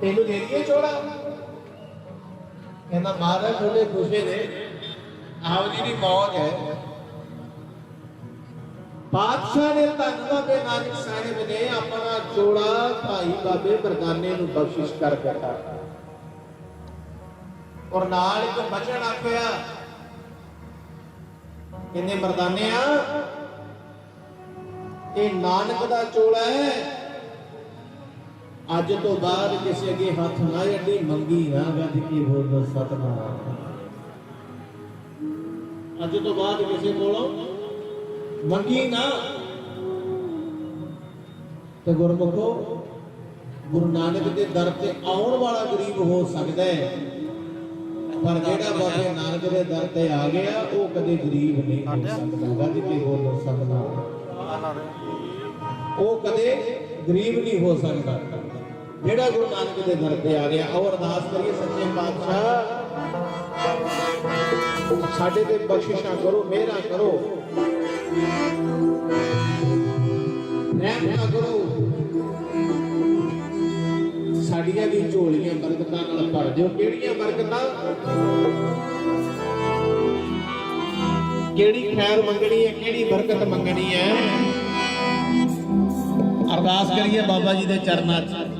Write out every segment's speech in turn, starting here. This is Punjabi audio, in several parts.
ਤੈਨੂੰ ਦੇ ਦਈਏ ਚੋਲਾ। ਕਹਿੰਦਾ ਮਹਾਰਾਜ ਤੁਹਾਡੇ ਖੁਸ਼ੇ ਨੇ ਆਪਦੀ ਦੀ ਮੌਜ ਹੈ। ਪਾਤਸ਼ਾਹ ਨੇ ਧੰਨ ਬਾਬੇ ਨਾਨਕ ਸਾਹਿਬ ਨੇ ਆਪਣਾ ਚੋਲਾ ਭਾਈ ਬਾਬੇ ਬਰਦਾਨੇ ਨੂੰ ਬਖਸ਼ਿਸ਼ ਕਰ ਦਿੱਤਾ। ਔਰ ਨਾਲ ਇੱਕ ਬਚਨ ਆਖਿਆ ਕਿੰਨੇ ਮਰਦਾਨੇ ਆ ਇਹ ਨਾਨਕ ਦਾ ਚੋਲਾ ਹੈ। ਅੱਜ ਤੋਂ ਬਾਅਦ ਕਿਸੇ ਅੱਗੇ ਹੱਥ ਨਾ ਅੱਡੀ ਮੰਗੀ ਨਾ ਗੱਜ ਕੇ ਬੋਲ ਸਤਨਾਮ। ਅੱਜ ਤੋਂ ਬਾਅਦ ਕਿਸੇ ਕੋਲੋਂ ਮੰਗੀ ਨਾ। ਤੇ ਗੁਰਮੁਖੋ, ਗੁਰੂ ਨਾਨਕ ਦੇ ਦਰ ਤੇ ਆਉਣ ਵਾਲਾ ਗਰੀਬ ਹੋ ਸਕਦਾ ਹੈ। ਪਰ ਜਿਹੜਾ ਬਾਬੇ ਨਾਨਕ ਦੇ ਦਰ ਤੇ ਆ ਗਿਆ, ਉਹ ਕਦੇ ਗਰੀਬ ਨਹੀਂ ਹੋ ਸਕਦਾ। ਗੱਜ ਕੇ ਬੋਲ ਸਤਨਾਮ। ਉਹ ਕਦੇ ਗਰੀਬ ਨਹੀਂ ਹੋ ਸਕਦਾ। ਜਿਹੜਾ ਗੁਰੂ ਨਾਨਕ ਦੇ ਦਰ ਤੇ ਆ ਗਿਆ, ਉਹ ਅਰਦਾਸ ਕਰੀਏ ਸੱਚੇ ਪਾਤਸ਼ਾਹ। ਸਾਡੇ ਤੇ ਬਖਸ਼ਿਸ਼ਾਂ ਕਰੋ, ਮਿਹਰਾਂ ਕਰੋ। ਰਹਿਮ ਨਾ ਕਰੋ। ਸਾਡੀਆਂ ਵੀ ਝੋਲੀਆਂ ਬਰਕਤਾਂ ਨਾਲ ਭਰ ਦਿਓ। ਕਿਹੜੀਆਂ ਬਰਕਤਾਂ? ਕਿਹੜੀ ਖੈਰ ਮੰਗਣੀ ਹੈ, ਕਿਹੜੀ ਬਰਕਤ ਮੰਗਣੀ ਹੈ? ਅਰਦਾਸ ਕਰੀਏ ਬਾਬਾ ਜੀ ਦੇ ਚਰਨਾਂ 'ਚ।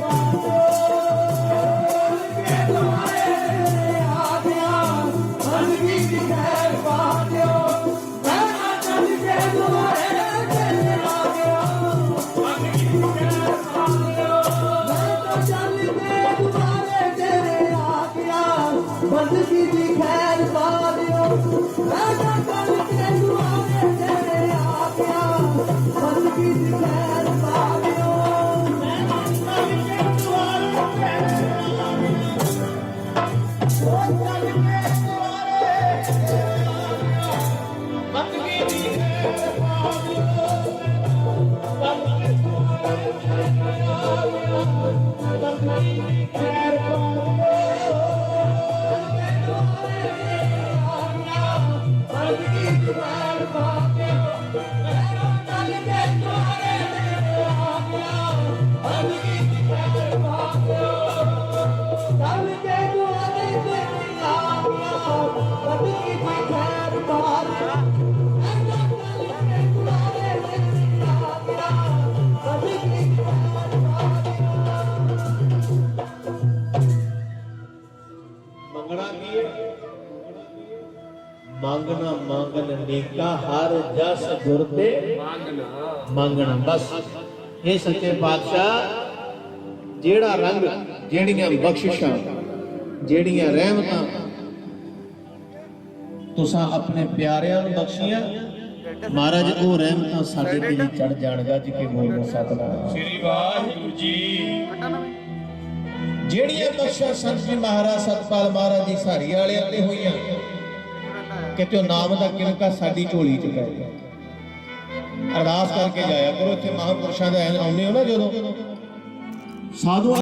ਦੀ ਖੈਰ ਮੰਗਣਾ ਮੰਗਣ ਨੇਕਾ ਹਰ ਜਸ ਗੁਰ ਤੇ ਮੰਗਣਾ। ਮੰਗਣਾ। ਬਸ ਇਹ ਸੱਚੇ ਪਾਤਸ਼ਾਹ ਜਿਹੜਾ ਰੰਗ ਜਿਹੜੀਆਂ ਬਖਸ਼ਿਸ਼ਾਂ ਜਿਹੜੀਆਂ ਰਹਿਮਤਾਂ। ਤੁਸੀਂ ਆਪਣੇ ਪਿਆਰਿਆਂ ਨੂੰ ਬਖਸ਼ੀਆਂ? ਮਹਾਰਾਜ ਉਹ ਰਹਿਮਤਾਂ ਸਾਡੇ ਤੇ ਵੀ ਚੜ ਜਾਣ ਗੱਜ ਕੇ ਬੋਲੋ ਸਤਨਾਮ ਸ੍ਰੀ ਵਾਹਿਗੁਰੂ ਜੀ। ਜਿਹੜੀਆਂ ਬਖਸ਼ਾਂ ਸੰਤ ਜੀ ਮਹਾਰਾਜ ਸਤਪਾਲ ਮਹਾਰਾਜ ਦੀ ਸਾਰੀ ਵਾਲਿਆਂ ਤੇ ਹੋਈਆਂ ਕਿਤੇ ਉਹ ਨਾਮ ਦਾ ਕਿਲਕਾ ਸਾਡੀ ਝੋਲੀ ਚ ਪੈ ਗਿਆ। ਅਰਦਾਸ ਕਰਕੇ ਜਾਇਆ ਕਰੋ ਇੱਥੇ ਮਹਾਂਪੁਰਸ਼ਾਂ ਦੇ ਆਉਂਦੇ ਹੋ ਨਾ ਜਦੋਂ। ਸਾਧੂ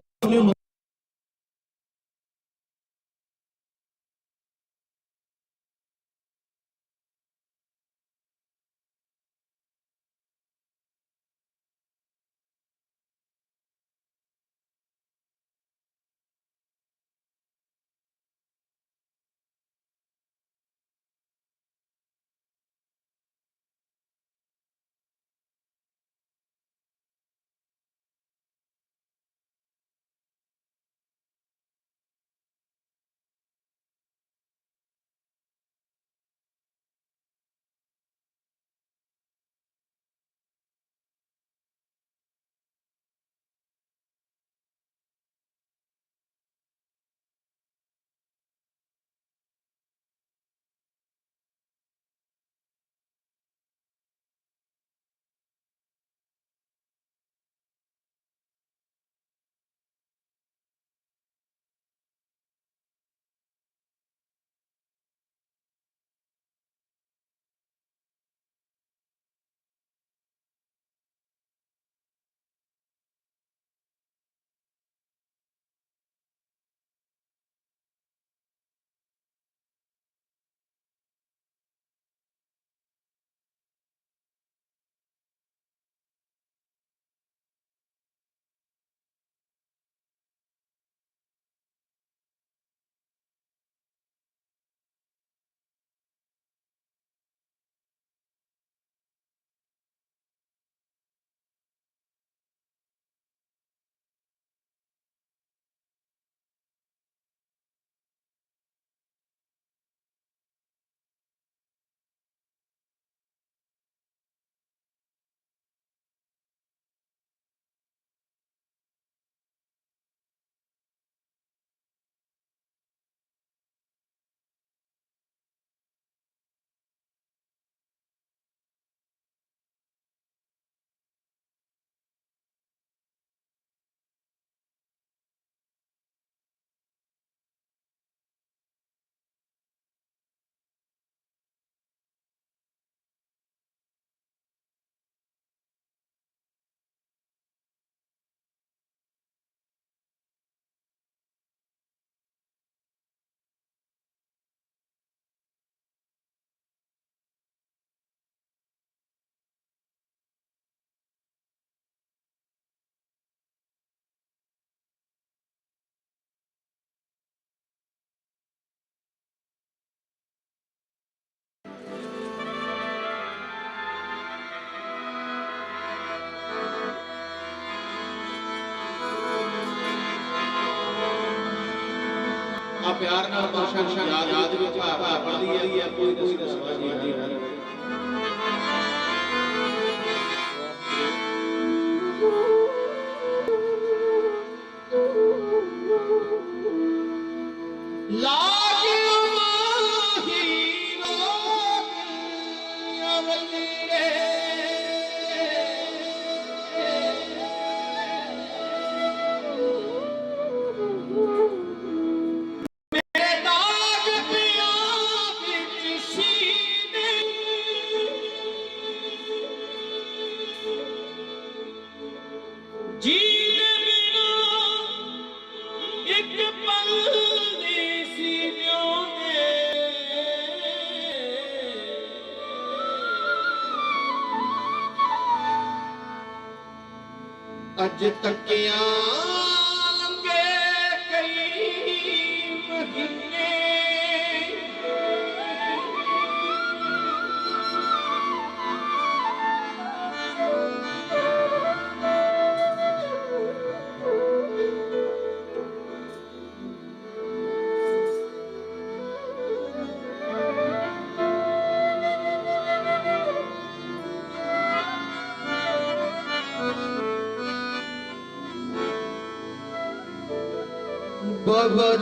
ਪਿਆਰ ਨਾਲ ਬਖਸ਼ਣ ਯਾਦ ਯਾਦ ਵਿੱਚ ਆ ਪੜਦੀ ਹੈ ਕੋਈ ਕੋਈ ਰਸਵਾ ਜੀ। ਅੱਜ ਤੱਕਿਆ ਬਾਬਾ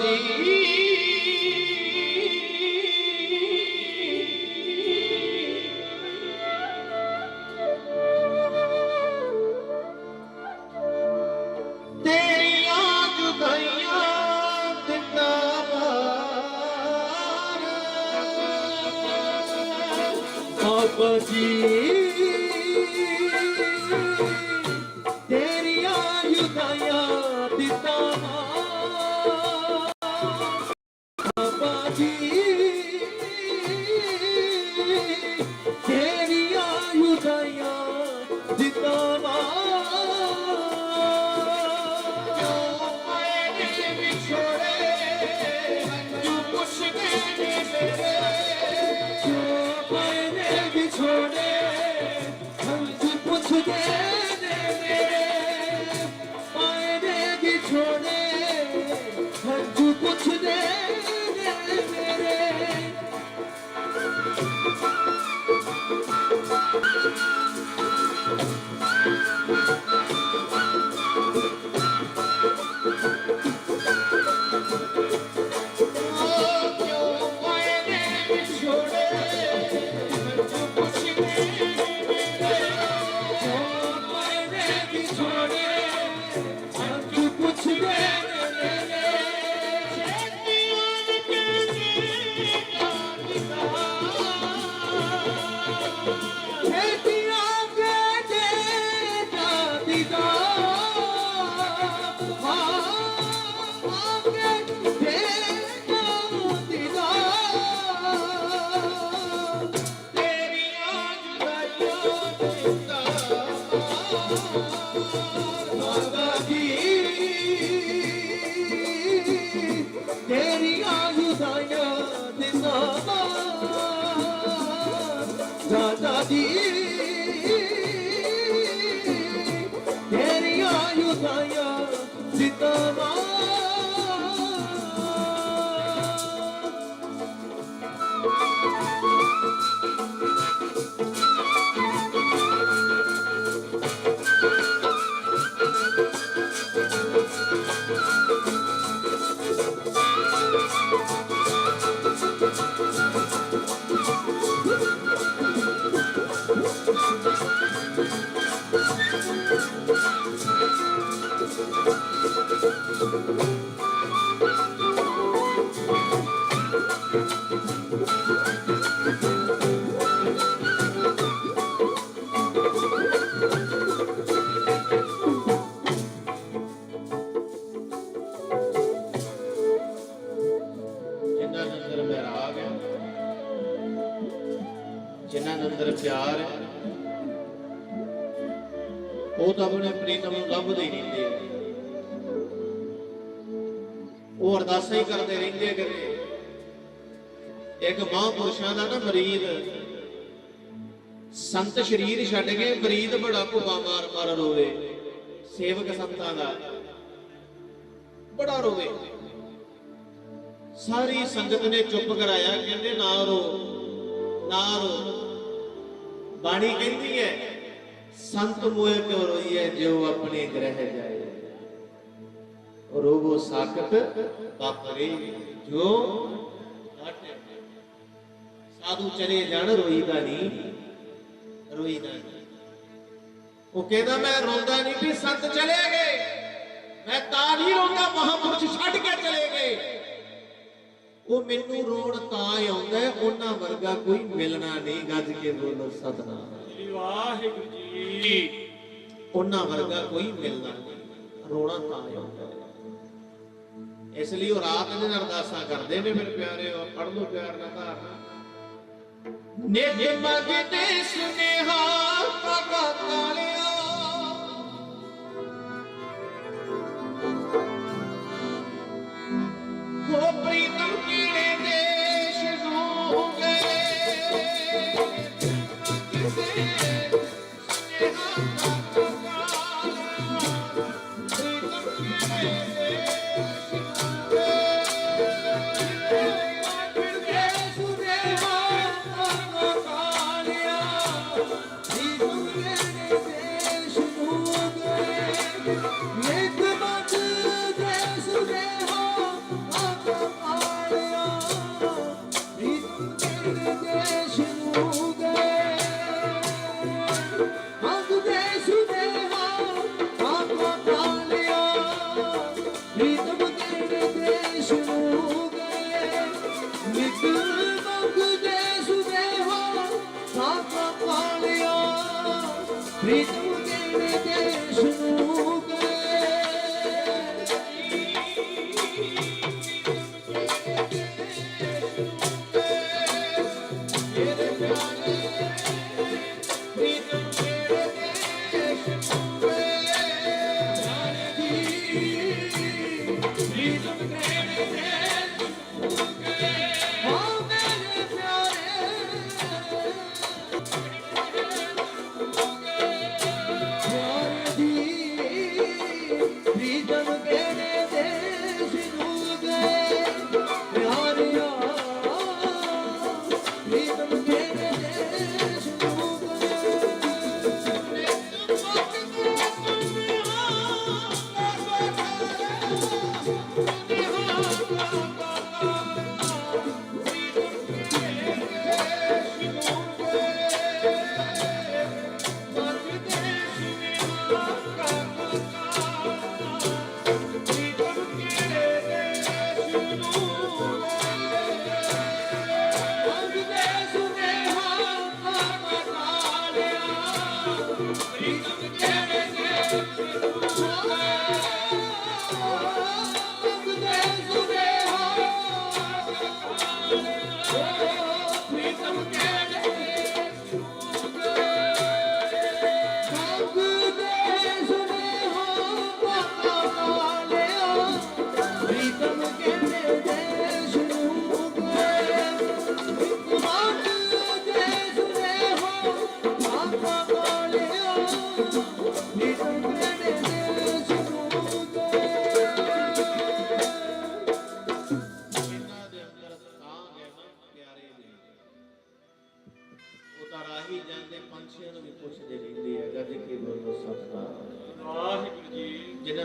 ਦਾਦਾ ਜੀ। ਤੇਰੀਆਂ ਯੁਦਾਈਆਂ ਦਿੰਦਾ ਉਹ ਤਾਂ ਆਪਣੇ ਪ੍ਰੀਤਮ ਨੂੰ ਲੱਭਦੇ ਰਹਿੰਦੇ ਆ। ਉਹ ਅਰਦਾਸਾਂ ਹੀ ਕਰਦੇ ਰਹਿੰਦੇ ਕਿ ਇੱਕ ਮਹਾਂਪੁਰਸ਼ਾਂ ਦਾ ਨਾ ਮਰੀਦ ਸੰਤ ਸ਼ਰੀਰ ਛੱਡ ਕੇ ਮਰੀਦ ਬੜਾ ਭੁਆ ਮਾਰ ਮਾਰ ਰੋਵੇ, ਸੇਵਕ ਸੰਤਾਂ ਦਾ ਬੜਾ ਰੋਵੇ। ਸਾਰੀ ਸੰਗਤ ਨੇ ਚੁੱਪ ਕਰਾਇਆ, ਕਹਿੰਦੇ ਨਾ ਰੋ ਨਾ ਰੋ। ਬਾਣੀ ਕਹਿੰਦੀ ਹੈ ਸੰਤ ਮੋਏ ਕਿਉ ਰੋਈਐ ਜਿਉ ਆਪਣੇ ਗ੍ਰਹਿ ਜਾਏ? ਰੋਵੋ ਸਾਖਤ ਬਾਪਰੇ ਜੋ ਘਾਟੇ। ਸਾਧੂ ਚਲੇ ਜਾਣ, ਰੋਈਦਾ ਨਹੀਂ, ਰੋਈਦਾ ਉਹ ਕਹਿੰਦਾ, ਮੈਂ ਰੋਂਦਾ ਨਹੀਂ ਵੀ ਸੰਤ ਚਲੇ ਗਏ। ਮੈਂ ਤਾਂ ਨਹੀਂ ਰੋਂਦਾ, ਮਹਾਪੁਰਸ਼ ਛੱਡ ਕੇ ਚਲੇ ਗਏ। ਉਹ ਮੈਨੂੰ ਰੋਣ ਤਾਂ ਆਉਂਦਾ, ਉਹਨਾਂ ਵਰਗਾ ਕੋਈ ਮਿਲਣਾ ਨਹੀਂ, ਗੱਜ ਕੇ ਬੋਲੋ, ਸਤਨਾਮ। ਵਾਹਿਗੁਰੂ ਜੀ ਉਹਨਾਂ ਵਰਗਾ ਕੋਈ ਮਿਲਦਾ ਨਹੀਂ ਰੋਣਾ ਤਾਂ ਆਉਂਦਾ ਹੈ। ਇਸ ਲਈ ਉਹ ਰਾਤ ਦਿਨ ਅਰਦਾਸਾਂ ਕਰਦੇ ਨੇ, ਮੇਰੇ ਪਿਆਰੇ ਪੜ ਲਓ ਪਿਆਰ ਨਾਲ ਧਾਰਨਾ ਨਿਤ ਮੰਗਦੇ ਸੁਨੇਹਾ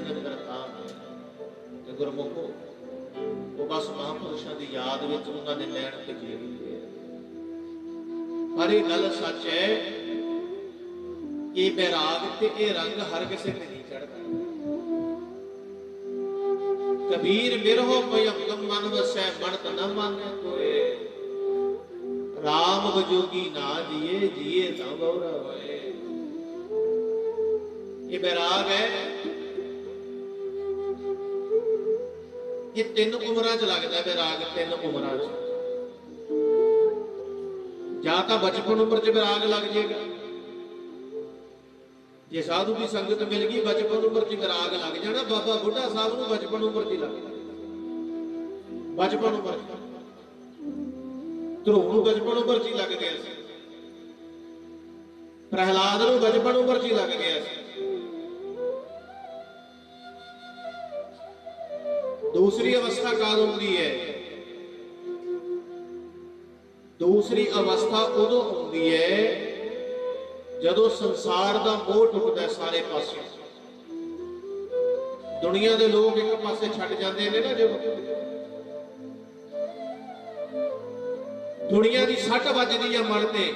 ਜਿਨ੍ਹਾਂ ਦੇ ਤੇ ਗੁਰਮੁਖੋ, ਉਹ ਬਸ ਮਹਾਂਪੁਰਸ਼ਾਂ ਦੀ ਯਾਦ ਵਿੱਚ ਉਹਨਾਂ ਦੇ ਲੈਣ ਤੇ ਜੀ ਪਰ ਇਹ ਗੱਲ ਸੱਚ ਹੈ, ਇਹ ਬੈਰਾਗ ਤੇ ਇਹ ਰੰਗ ਹਰ ਕਿਸੇ ਨਹੀਂ ਚੜਦਾ ਕਬੀਰ ਬਿਰਹੋ ਭਯੰਕਮ ਮਨ ਵਸੈ ਬਣਤ ਨ ਮਾਨੈ ਕੋਏ RAM ਵਜੋਗੀ ਨਾ ਜੀਏ ਜੀਏ ਤਾਂ ਗੌਰਾ ਹੋਏ। ਇਹ ਬੈਰਾਗ ਹੈ ਇਹ ਤਿੰਨ ਉਮਰਾਂ 'ਚ ਲੱਗਦਾ ਹੈ ਬੈਰਾਗ ਤਿੰਨ ਉਮਰਾਂ 'ਚ। ਜਾਂ ਤਾਂ ਬਚਪਨ ਉਮਰ 'ਚ ਬੈਰਾਗ ਲੱਗ ਜਾਏਗਾ। ਜੇ ਸਾਧੂ ਦੀ ਸੰਗਤ ਮਿਲ ਗਈ, ਬਚਪਨ ਉਮਰ 'ਚ ਵਿਰਾਗ ਲੱਗ ਜਾਣਾ। ਬਾਬਾ ਬੁੱਢਾ ਸਾਹਿਬ ਨੂੰ ਬਚਪਨ ਉਮਰ 'ਚ ਲੱਗ ਜਾਣਾ ਬਚਪਨ ਉਮਰ 'ਚ। ਧਰੂਵ ਨੂੰ ਬਚਪਨ ਉਮਰ 'ਚ ਲੱਗ ਗਿਆ ਸੀ। ਪ੍ਰਹਿਲਾਦ ਨੂੰ ਬਚਪਨ ਉਮਰ 'ਚ ਲੱਗ ਗਿਆ ਸੀ। ਦੂਸਰੀ ਅਵਸਥਾ ਕਦ ਹੁੰਦੀ ਹੈ? ਦੂਸਰੀ ਅਵਸਥਾ ਉਦੋਂ ਹੁੰਦੀ ਹੈ ਜਦੋਂ ਸੰਸਾਰ ਦਾ ਮੋਹ ਟੁੱਟਦਾ ਸਾਰੇ ਪਾਸੇ। ਦੁਨੀਆ ਦੇ ਲੋਕ ਇੱਕ ਪਾਸੇ ਛੱਡ ਜਾਂਦੇ ਨੇ ਨਾ ਜਦੋਂ ਦੁਨੀਆ ਦੀ ਸੱਟ ਵੱਜਦੀ ਆ ਮਨ ਤੇ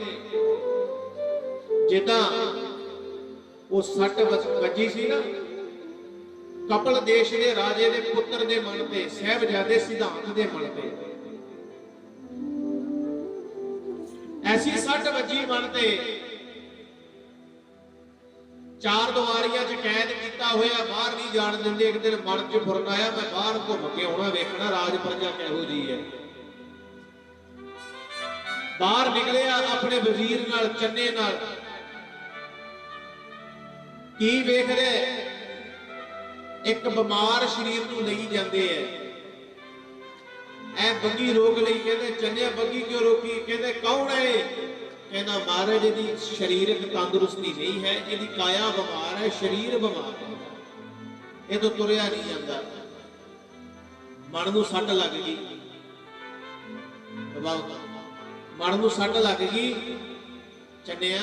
ਜਿੱਦਾਂ ਉਹ ਸੱਟ ਵੱਜੀ ਸੀ ਨਾ ਕਪਲ ਦੇਸ਼ ਦੇ ਰਾਜੇ ਦੇ ਪੁੱਤਰ ਦੇ ਮਨ ਤੇ, ਸਹਿਬਜ਼ਾਦੇ ਸਿਧਾਂਤ ਦੇ ਮਨ ਤੇ। ਐਸੀ ਸੱਟ ਵੱਜੀ ਮਨ ਤੇ। ਚਾਰ ਦੁਆਰੀਆਂ 'ਚ ਕੈਦ ਕੀਤਾ ਹੋਇਆ, ਬਾਹਰ ਨਹੀਂ ਜਾਣ ਦਿੰਦੇ, ਇੱਕ ਦਿਨ ਮਨ 'ਚ ਫੁਰਨ ਆਇਆ, ਮੈਂ ਬਾਹਰ ਘੁੰਮ ਕੇ ਆਉਣਾ, ਵੇਖਣਾ, ਰਾਜ ਪ੍ਰਜਾ ਕਿਹੋ ਜੀ ਹੈ। ਬਾਹਰ ਨਿਕਲਿਆ, ਆਪਣੇ ਵਜ਼ੀਰ ਨਾਲ, ਚੰਨੇ ਨਾਲ। ਕੀ ਵੇਖ ਰਿਹਾ ਇੱਕ ਬਿਮਾਰ ਸਰੀਰ ਨੂੰ ਲਈ ਜਾਂਦੇ ਐ। ਐ ਬੱਗੀ ਰੋਕ ਲਈ ਕਹਿੰਦੇ ਚੰਨਿਆ ਬੱਗੀ ਕਿਉਂ ਰੋਕੀ ਕਹਿੰਦੇ, ਕੌਣ ਹੈ ਕਹਿੰਦਾ, ਮਹਾਰਾਜ ਦੀ ਸਰੀਰਕ ਤੰਦਰੁਸਤੀ ਨਹੀਂ ਹੈ, ਇਹਦੀ ਕਾਇਆ ਬਿਮਾਰ ਹੈ, ਸਰੀਰ ਬਿਮਾਰ ਹੈ। ਇਹ ਤੋਂ ਤੁਰਿਆ ਨਹੀਂ ਜਾਂਦਾ। ਮਨ ਨੂੰ ਸੱਟ ਲੱਗ ਗਈ। ਮਨ ਨੂੰ ਸੱਟ ਲੱਗ ਗਈ। ਚੰਨਿਆ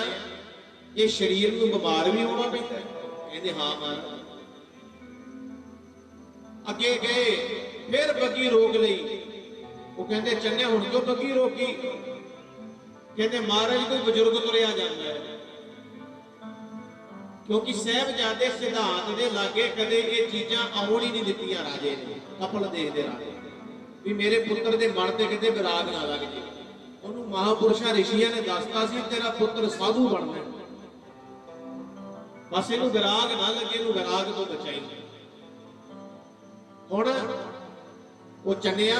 ਇਹ ਸਰੀਰ ਨੂੰ ਬਿਮਾਰ ਵੀ ਹੋਣਾ ਪੈਂਦਾ। ਕਹਿੰਦੇ, ਹਾਂ, ਮਹਾਰਾਜ। ਅੱਗੇ ਗਏ, ਫਿਰ ਬੱਗੀ ਰੋਕ ਲਈ। ਉਹ ਕਹਿੰਦੇ ਚੰਨੇ ਹੁਣ ਕਿਉਂ ਬੱਗੀ ਰੋਕੀ? ਕਹਿੰਦੇ, ਮਹਾਰਾਜ, ਕੋਈ ਬਜ਼ੁਰਗ ਤੁਰਿਆ ਜਾਂਦਾ ਹੈ। ਕਿਉਂਕਿ ਸਾਹਿਬਜ਼ਾਦੇ ਸਿਧਾਂਤ ਦੇ ਲਾਗੇ ਕਦੇ ਇਹ ਚੀਜ਼ਾਂ ਆਉਣ ਹੀ ਨਹੀਂ ਦਿੱਤੀਆਂ ਰਾਜੇ ਨੇ, ਕਪਲ ਦੇਖਦੇ ਰਾਜੇ। ਵੀ ਮੇਰੇ ਪੁੱਤਰ ਦੇ ਮਨ ਤੇ ਕਿਤੇ ਵਿਰਾਗ ਨਾ ਲੱਗ ਜੇ। ਉਹਨੂੰ ਮਹਾਪੁਰਸ਼ਾਂ ਰਿਸ਼ੀਆਂ ਨੇ ਦੱਸਤਾ ਸੀ, ਤੇਰਾ ਪੁੱਤਰ ਸਾਧੂ ਬਣਨਾ ਬਸ ਇਹਨੂੰ ਵਿਰਾਗ ਨਾ ਲੱਗੇ, ਇਹਨੂੰ ਵਿਰਾਗ ਤੋਂ ਬਚਾਈ। ਹੁਣ ਉਹ ਚੰਨਿਆ,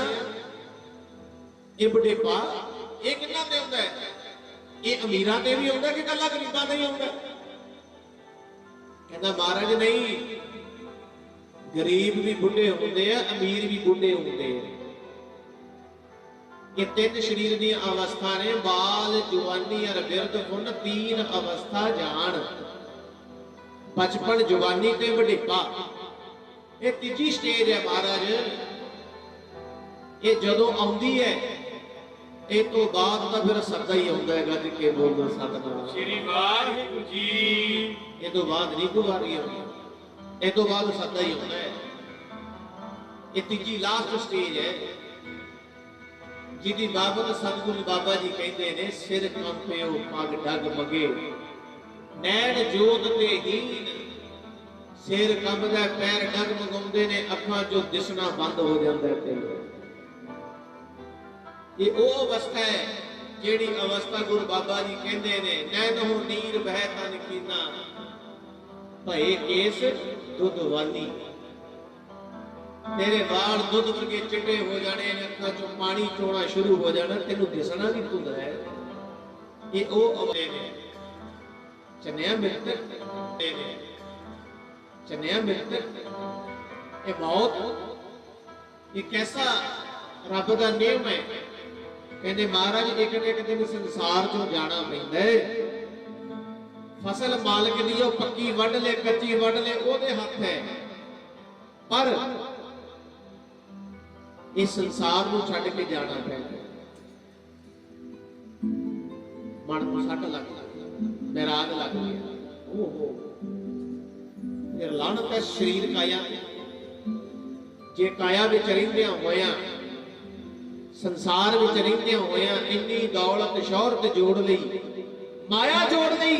ਇਹ ਬੁਢੇਪਾ ਇਹ ਕਿੰਨਾ ਤੇ ਆਉਂਦਾ ਹੈ? ਇਹ ਅਮੀਰਾਂ ਤੇ ਵੀ ਆਉਂਦਾ ਕਿ ਕੱਲਾ ਗਰੀਬਾਂ ਤੇ ਹੀ ਆਉਂਦਾ ਕਹਿੰਦਾ ਮਹਾਰਾਜ, ਨਹੀਂ, ਗਰੀਬ ਵੀ ਬੁੱਢੇ ਹੁੰਦੇ ਆ, ਅਮੀਰ ਵੀ ਬੁੱਢੇ ਹੁੰਦੇ ਆ। ਇਹ ਤਿੰਨ ਸਰੀਰ ਦੀਆਂ ਅਵਸਥਾ ਨੇ, ਬਾਲ, ਜਵਾਨੀ ਅਰ ਬਿਰਧ ਹੁਣ ਤੀਨ ਅਵਸਥਾ ਜਾਣ ਬਚਪਨ, ਜਵਾਨੀ ਤੇ ਵਡੇਪਾ। ਇਹ ਤੀਜੀ ਸਟੇਜ ਹੈ ਮਹਾਰਾਜ। ਇਹ ਜਦੋਂ ਆਉਂਦੀ ਹੈ ਇਹ ਤੋਂ ਬਾਅਦ ਤਾਂ ਫਿਰ ਸੱਦਾ ਹੀ ਆਉਂਦਾ ਹੈ ਗੱਜ ਕੇ ਬੋਲੋ ਸਤਨਾਮ। ਸ੍ਰੀ ਵਾਹਿਗੁਰੂ ਜੀ। ਇਹ ਤੋਂ ਬਾਅਦ ਨਹੀਂ ਕੋਈ ਵਾਰੀ ਆਉਂਦੀ। ਇਹ ਤੋਂ ਬਾਅਦ ਸੱਦਾ ਹੀ ਆਉਂਦਾ ਹੈ। ਇਹ ਤੀਜੀ ਲਾਸਟ ਸਟੇਜ ਹੈ। ਜਿਹਦੀ ਬਾਬਤ ਸਤਿਗੁਰੂ ਬਾਬਾ ਜੀ ਕਹਿੰਦੇ ਨੇ ਸਿਰ ਕੰਪਿਓ ਪੱਗ ਡਗ ਮਗੇ। ਨੈਣ ਜੋਤ ਤੇ ਹੀਨ ਸਿਰ ਕੰਬਦਾ, ਪੈਰ ਡਗ ਮਗਾਉਂਦੇ ਨੇ, ਅੱਖਾਂ ਚੋਂ ਦਿਸਣਾ ਬੰਦ ਹੋ ਜਾਂਦਾ ਤੇ ਇਹ ਉਹ ਅਵਸਥਾ ਹੈ ਜਿਹੜੀ ਅਵਸਥਾ ਗੁਰੂ ਬਾਬਾ ਜੀ ਕਹਿੰਦੇ ਨੇ, ਨੈਣੋ ਨੀਰ ਬਹਿ ਤਨ ਕੀਨਾ। ਭਏ ਕੇਸ ਦੁੱਧ ਤੇਰੇ ਵਾਲ ਦੁੱਧ ਵਰਗੇ ਚਿੱਟੇ ਹੋ ਜਾਣੇ ਨੇ, ਅੱਖਾਂ ਚੋਂ ਪਾਣੀ ਚੋਣਾ ਸ਼ੁਰੂ ਹੋ ਜਾਣਾ, ਤੈਨੂੰ ਦਿਸਣਾ ਵੀ ਭੁੱਲ ਹੈ ਇਹ ਉਹ ਅਵਸਥਾ ਨੇ ਚੰਨਿਆ ਮਿਲਤ ਨੇ ਚਨਿਆ ਮਿਲਤ ਇਹ ਮੌਤ ਇਹ ਕੈਸਾ ਰੱਬ ਦਾ ਨਿਯਮ ਹੈ ਕਹਿੰਦੇ ਮਹਾਰਾਜ ਇੱਕ ਨਾ ਇੱਕ ਦਿਨ ਸੰਸਾਰ ਚੋਂ ਜਾਣਾ ਪੈਂਦਾ ਫਸਲ ਮਾਲਕ ਦੀ ਉਹ ਪੱਕੀ ਵੱਢ ਲੈ ਕੱਚੀ ਵੱਢ ਲੈ ਉਹਦੇ ਹੱਥ ਹੈ ਪਰ ਇਸ ਸੰਸਾਰ ਨੂੰ ਛੱਡ ਕੇ ਜਾਣਾ ਪੈਂਦਾ ਮਨ ਨੂੰ ਸੱਟ ਲੱਗ ਲੱਗ ਬੈਰਾਗ ਲੱਗ ਗਿਆ ਓਹੋ ਲਾਣਤ ਹੈ ਸਰੀਰ ਕਾਇਆ। ਜੇ ਕਾਇਆ ਵਿੱਚ ਰਹਿੰਦਿਆਂ ਹੋਇਆਂ ਸੰਸਾਰ ਵਿੱਚ ਰਹਿੰਦਿਆਂ ਹੋਇਆਂ ਇੰਨੀ ਦੌਲਤ ਸ਼ੌਹਰਤ ਜੋੜ ਲਈ ਮਾਇਆ ਜੋੜ ਲਈ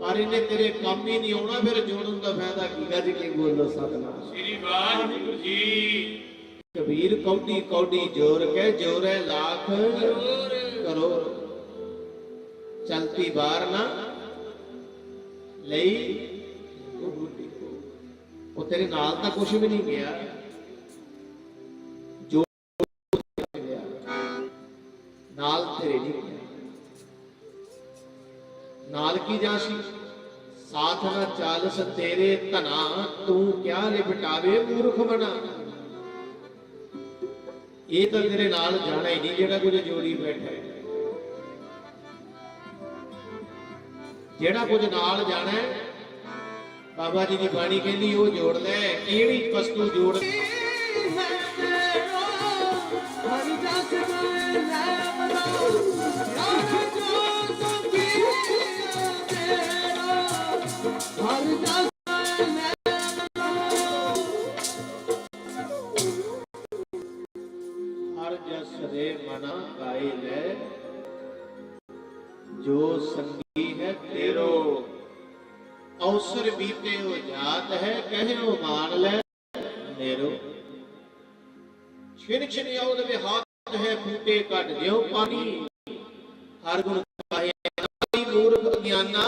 ਪਰ ਇਹਨੇ ਤੇਰੇ ਕੰਮ ਹੀ ਨਹੀਂ ਆਉਣਾ ਫਿਰ ਜੋੜਨ ਦਾ ਫਾਇਦਾ ਕੀ ਗੱਜ ਕੇ ਬੋਲੋ ਸਤਨਾਮ ਸ੍ਰੀ ਵਾਹਿਗੁਰੂ ਜੀ ਕਬੀਰ ਕੌਡੀ ਕੌਡੀ ਜੋਰ ਕੇ ਜੋਰੇ ਲੱਖ ਕਰੋੜ ਚਲਤੀ ਬਾਰ ਨਾ ਲਈ। ਉਹ ਤੇਰੇ ਨਾਲ ਤਾਂ ਕੁਝ ਵੀ ਨਹੀਂ ਗਿਆ। ਜੋ ਗਿਆ ਨਾਲ ਤੇਰੇ ਨਹੀਂ ਗਿਆ। ਨਾਲ ਕੀ ਜਾਸੀ ਸਾਥ ਨਾ ਚਾਲਸ ਤੇਰੇ ਧਨਾ, ਤੂੰ ਕਿਆ ਲਿਪਟਾਵੇ ਮੂਰਖ ਬਣਾ। ਇਹ ਤਾਂ ਤੇਰੇ ਨਾਲ ਜਾਣਾ ਹੀ ਨਹੀਂ ਜਿਹੜਾ ਕੁਝ ਜੋੜੀ ਬੈਠਾ ਹੈ। ਜਿਹੜਾ ਕੁਝ ਨਾਲ ਜਾਣਾ ਹੈ ਬਾਬਾ ਜੀ ਦੀ ਬਾਣੀ ਕਹਿੰਦੀ, ਉਹ ਜੋੜ ਲੈ ਕਿਹੜੀ ਵਸਤੂ ਜੋੜ ਹਰੀ ਜਸ ਮੈਂ ਲੈ ਮਨਾਉ ਪਾਣੀ ਹਰ ਗੁਣ ਕਾਹੇ ਨਾਈ ਮੂਰਖ ਗਿਆਨਾ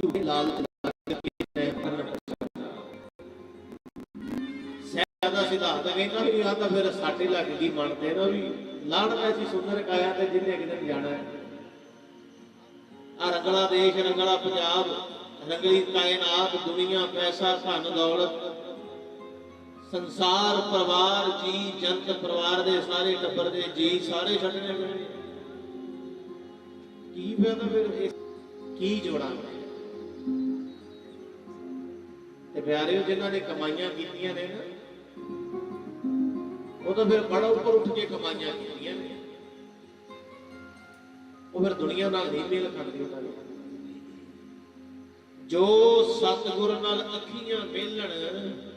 ਝੂਠੇ ਲਾਲਚ ਲੱਗ ਸਿਧਾਂਤ ਕਹਿੰਦਾ ਵੀ ਆ ਤਾਂ ਫਿਰ ਸਾਡੇ ਲੱਗ ਗਈ ਮਨ ਤੇ ਨਾ ਵੀ ਲਾੜ ਐਸੀ ਸੁੰਦਰ ਕਾਇਆ ਤੇ ਜਿੰਨੇ ਕਿਤੇ ਜਾਣਾ ਹੈ। ਆ ਰੰਗਲਾ ਦੇਸ਼, ਰੰਗਲਾ ਪੰਜਾਬ, ਰੰਗਲੀ ਕਾਇਨਾਤ, ਦੁਨੀਆ, ਪੈਸਾ, ਧਨ, ਦੌਲਤ। ਸੰਸਾਰ, ਪਰਿਵਾਰ, ਜੀ ਜੰਤ ਪਰਿਵਾਰ ਦੇ ਸਾਰੇ ਟੱਬਰ ਦੇ ਜੀ ਸਾਰੇ ਛੱਡਣੇ ਪੈਣੇ ਕੀ ਫਾਇਦਾ ਫਿਰ ਇਹ? ਕੀ ਜੋੜਾਂਗੇ ਤੇ ਪਿਆਰਿਓ, ਜਿਨ੍ਹਾਂ ਨੇ ਕਮਾਈਆਂ ਕੀਤੀਆਂ ਨੇ ਨਾ, ਉਹ ਤਾਂ ਫਿਰ ਬੜਾ ਉੱਪਰ ਉੱਠ ਕੇ ਕਮਾਈਆਂ ਕੀਤੀਆਂ ਨੇ। ਉਹ ਫਿਰ ਦੁਨੀਆ ਨਾਲ ਨਹੀਂ ਮੇਲ ਖਾਂਦੀ ਉਹਨਾਂ ਦੀ। ਜੋ ਸਤਿਗੁਰ ਨਾਲ ਅੱਖੀਆਂ ਮੇਲਣ